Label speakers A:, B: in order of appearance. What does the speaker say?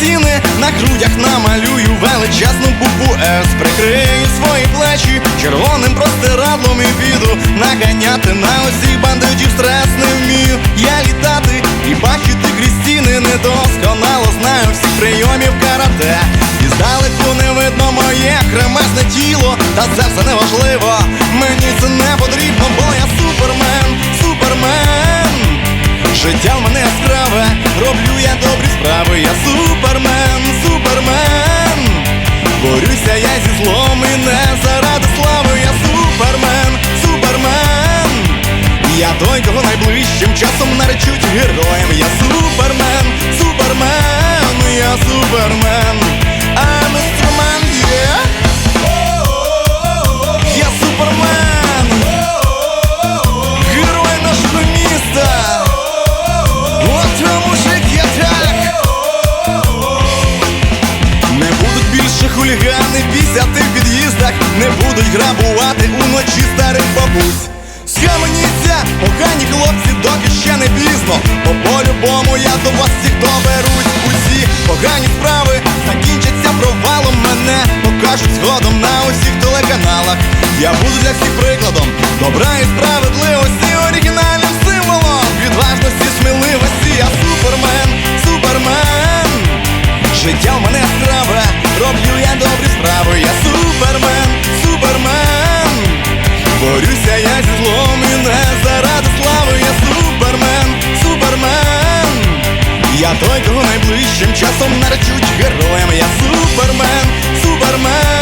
A: стіни, на грудях намалюю величезну букву С Прикрию свої плечі червоним простирадлом і піду наганяти на усіх бандитів стрес не вмію. Я літати і бачити крізь стіни недосконало. Знаю всіх прийомів карате. І здалеку не видно моє кремезне тіло, та це все неважливо. Мені це не потрібно, бо я супермен, супермен. Життя в мене яскраве, роблю я добрі справи, я супермен, супермен. Борюся я зі злом і не заради слави, я супермен, супермен. Я той, кого найближчим часом наречуть героєм, я супермен, супермен, я супермен, хулігани пісяти в під'їздах. Не будуть грабувати уночі старих бабусь. Схаменіться, погані хлопці, доки ще не пізно. Бо по-любому я до вас всіх доберусь. Усі погані справи закінчаться провалом Мене. Покажуть згодом на усіх телеканалах. Я буду для всіх прикладом добра і справедливості Оригінальним символом. Відважності, роблю я добрі справи, я супермен, супермен, борюся я зі злом і не заради слави, я супермен, супермен, я той, кого найближчим часом наречуть героєм, я супермен, супермен.